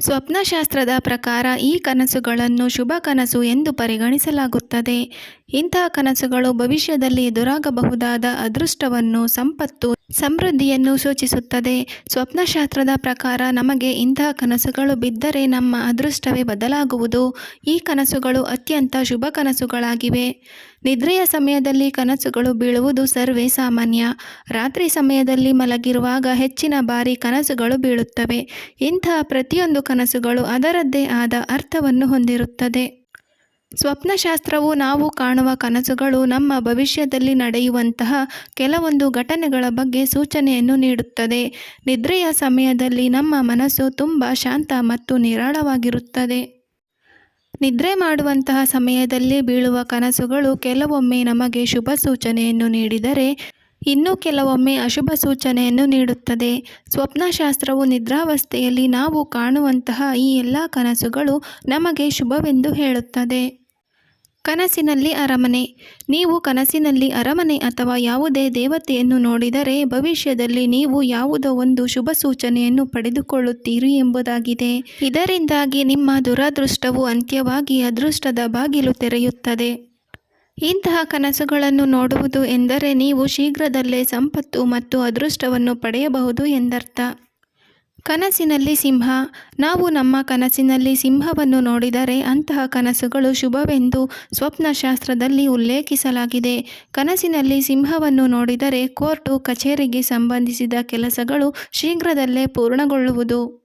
ಸ್ವಪ್ನಶಾಸ್ತ್ರದ ಪ್ರಕಾರ ಈ ಕನಸುಗಳನ್ನು ಶುಭ ಕನಸು ಎಂದು ಪರಿಗಣಿಸಲಾಗುತ್ತದೆ. ಇಂತಹ ಕನಸುಗಳು ಭವಿಷ್ಯದಲ್ಲಿ ಎದುರಾಗಬಹುದಾದ ಅದೃಷ್ಟವನ್ನು ಸಂಪತ್ತು ಸಮೃದ್ಧಿಯನ್ನು ಸೂಚಿಸುತ್ತದೆ. ಸ್ವಪ್ನಶಾಸ್ತ್ರದ ಪ್ರಕಾರ ನಮಗೆ ಇಂತಹ ಕನಸುಗಳು ಬಿದ್ದರೆ ನಮ್ಮ ಅದೃಷ್ಟವೇ ಬದಲಾಗುವುದು. ಈ ಕನಸುಗಳು ಅತ್ಯಂತ ಶುಭ ಕನಸುಗಳಾಗಿವೆ. ನಿದ್ರೆಯ ಸಮಯದಲ್ಲಿ ಕನಸುಗಳು ಬೀಳುವುದು ಸರ್ವೇ ಸಾಮಾನ್ಯ. ರಾತ್ರಿ ಸಮಯದಲ್ಲಿ ಮಲಗಿರುವಾಗ ಹೆಚ್ಚಿನ ಬಾರಿ ಕನಸುಗಳು ಬೀಳುತ್ತವೆ. ಇಂತಹ ಪ್ರತಿಯೊಂದು ಕನಸುಗಳು ಅದರದ್ದೇ ಆದ ಅರ್ಥವನ್ನು ಹೊಂದಿರುತ್ತದೆ. ಸ್ವಪ್ನಶಾಸ್ತ್ರವು ನಾವು ಕಾಣುವ ಕನಸುಗಳು ನಮ್ಮ ಭವಿಷ್ಯದಲ್ಲಿ ನಡೆಯುವಂತಹ ಕೆಲವೊಂದು ಘಟನೆಗಳ ಬಗ್ಗೆ ಸೂಚನೆಯನ್ನು ನೀಡುತ್ತದೆ. ನಿದ್ರೆಯ ಸಮಯದಲ್ಲಿ ನಮ್ಮ ಮನಸ್ಸು ತುಂಬ ಶಾಂತ ಮತ್ತು ನಿರಾಳವಾಗಿರುತ್ತದೆ. ನಿದ್ರೆ ಮಾಡುವಂತಹ ಸಮಯದಲ್ಲಿ ಬೀಳುವ ಕನಸುಗಳು ಕೆಲವೊಮ್ಮೆ ನಮಗೆ ಶುಭ ಸೂಚನೆಯನ್ನು ನೀಡಿದರೆ, ಇನ್ನು ಕೆಲವೊಮ್ಮೆ ಅಶುಭ ಸೂಚನೆಯನ್ನು ನೀಡುತ್ತದೆ. ಸ್ವಪ್ನಶಾಸ್ತ್ರವು ನಿದ್ರಾವಸ್ಥೆಯಲ್ಲಿ ನಾವು ಕಾಣುವಂತಹ ಈ ಎಲ್ಲ ಕನಸುಗಳು ನಮಗೆ ಶುಭವೆಂದು ಹೇಳುತ್ತದೆ. ಕನಸಿನಲ್ಲಿ ಅರಮನೆ. ನೀವು ಕನಸಿನಲ್ಲಿ ಅರಮನೆ ಅಥವಾ ಯಾವುದೇ ದೇವತೆಯನ್ನು ನೋಡಿದರೆ ಭವಿಷ್ಯದಲ್ಲಿ ನೀವು ಯಾವುದೋ ಒಂದು ಶುಭ ಸೂಚನೆಯನ್ನು ಪಡೆದುಕೊಳ್ಳುತ್ತೀರಿ ಎಂಬುದಾಗಿದೆ. ಇದರಿಂದಾಗಿ ನಿಮ್ಮ ದುರದೃಷ್ಟವು ಅಂತ್ಯವಾಗಿ ಅದೃಷ್ಟದ ಬಾಗಿಲು ತೆರೆಯುತ್ತದೆ. ಇಂತಹ ಕನಸುಗಳನ್ನು ನೋಡುವುದು ಎಂದರೆ ನೀವು ಶೀಘ್ರದಲ್ಲೇ ಸಂಪತ್ತು ಮತ್ತು ಅದೃಷ್ಟವನ್ನು ಪಡೆಯಬಹುದು ಎಂದರ್ಥ. ಕನಸಿನಲ್ಲಿ ಸಿಂಹ. ನಾವು ನಮ್ಮ ಕನಸಿನಲ್ಲಿ ಸಿಂಹವನ್ನು ನೋಡಿದರೆ ಅಂತಹ ಕನಸುಗಳು ಶುಭವೆಂದು ಸ್ವಪ್ನಶಾಸ್ತ್ರದಲ್ಲಿ ಉಲ್ಲೇಖಿಸಲಾಗಿದೆ. ಕನಸಿನಲ್ಲಿ ಸಿಂಹವನ್ನು ನೋಡಿದರೆ ಕೋರ್ಟು, ಕಚೇರಿಗೆ ಸಂಬಂಧಿಸಿದ ಕೆಲಸಗಳು ಶೀಘ್ರದಲ್ಲೇ ಪೂರ್ಣಗೊಳ್ಳುವುದು.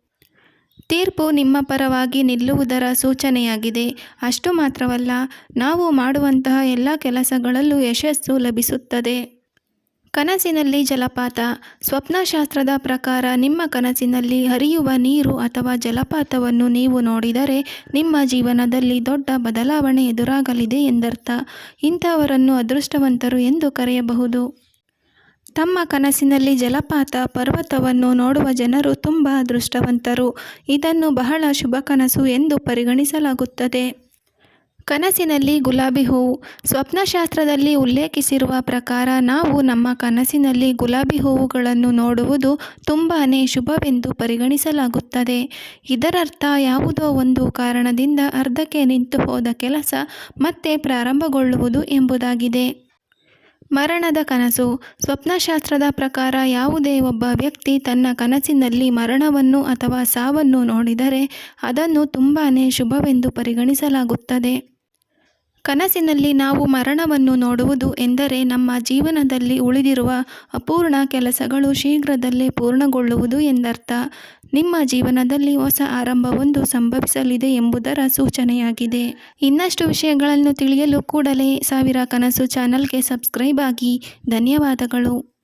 ತೀರ್ಪು ನಿಮ್ಮ ಪರವಾಗಿ ನಿಲ್ಲುವುದರ ಸೂಚನೆಯಾಗಿದೆ. ಅಷ್ಟು ಮಾತ್ರವಲ್ಲ, ನಾವು ಮಾಡುವಂತಹ ಎಲ್ಲ ಕೆಲಸಗಳಲ್ಲೂ ಯಶಸ್ಸು ಲಭಿಸುತ್ತದೆ. ಕನಸಿನಲ್ಲಿ ಜಲಪಾತ. ಸ್ವಪ್ನಶಾಸ್ತ್ರದ ಪ್ರಕಾರ ನಿಮ್ಮ ಕನಸಿನಲ್ಲಿ ಹರಿಯುವ ನೀರು ಅಥವಾ ಜಲಪಾತವನ್ನು ನೀವು ನೋಡಿದರೆ ನಿಮ್ಮ ಜೀವನದಲ್ಲಿ ದೊಡ್ಡ ಬದಲಾವಣೆ ಎದುರಾಗಲಿದೆ ಎಂದರ್ಥ. ಇಂಥವರನ್ನು ಅದೃಷ್ಟವಂತರು ಎಂದು ಕರೆಯಬಹುದು. ತಮ್ಮ ಕನಸಿನಲ್ಲಿ ಜಲಪಾತ ಪರ್ವತವನ್ನು ನೋಡುವ ಜನರು ತುಂಬ ಅದೃಷ್ಟವಂತರು. ಇದನ್ನು ಬಹಳ ಶುಭ ಕನಸು ಎಂದು ಪರಿಗಣಿಸಲಾಗುತ್ತದೆ. ಕನಸಿನಲ್ಲಿ ಗುಲಾಬಿ ಹೂವು ಸ್ವಪ್ನಶಾಸ್ತ್ರದಲ್ಲಿ ಉಲ್ಲೇಖಿಸಿರುವ ಪ್ರಕಾರ ನಾವು ನಮ್ಮ ಕನಸಿನಲ್ಲಿ ಗುಲಾಬಿ ಹೂವುಗಳನ್ನು ನೋಡುವುದು ತುಂಬಾ ಶುಭವೆಂದು ಪರಿಗಣಿಸಲಾಗುತ್ತದೆ. ಇದರರ್ಥ ಯಾವುದೋ ಒಂದು ಕಾರಣದಿಂದ ಅರ್ಧಕ್ಕೆ ನಿಂತು ಹೋದ ಕೆಲಸ ಮತ್ತೆ ಪ್ರಾರಂಭಗೊಳ್ಳುವುದು ಎಂಬುದಾಗಿದೆ. ಮರಣದ ಕನಸು. ಸ್ವಪ್ನಶಾಸ್ತ್ರದ ಪ್ರಕಾರ ಯಾವುದೇ ಒಬ್ಬ ವ್ಯಕ್ತಿ ತನ್ನ ಕನಸಿನಲ್ಲಿ ಮರಣವನ್ನು ಅಥವಾ ಸಾವನ್ನು ನೋಡಿದರೆ ಅದನ್ನು ತುಂಬಾ ಶುಭವೆಂದು ಪರಿಗಣಿಸಲಾಗುತ್ತದೆ. ಕನಸಿನಲ್ಲಿ ನಾವು ಮರಣವನ್ನು ನೋಡುವುದು ಎಂದರೆ ನಮ್ಮ ಜೀವನದಲ್ಲಿ ಉಳಿದಿರುವ ಅಪೂರ್ಣ ಕೆಲಸಗಳು ಶೀಘ್ರದಲ್ಲೇ ಪೂರ್ಣಗೊಳ್ಳುವುದು ಎಂದರ್ಥ. ನಿಮ್ಮ ಜೀವನದಲ್ಲಿ ಹೊಸ ಆರಂಭವೊಂದು ಸಂಭವಿಸಲಿದೆ ಎಂಬುದರ ಸೂಚನೆಯಾಗಿದೆ. ಇನ್ನಷ್ಟು ವಿಷಯಗಳನ್ನು ತಿಳಿಯಲು ಕೂಡಲೇ ಸಾವಿರ ಕನಸು ಚಾನಲ್ಗೆ ಸಬ್ಸ್ಕ್ರೈಬ್ ಆಗಿ. ಧನ್ಯವಾದಗಳು.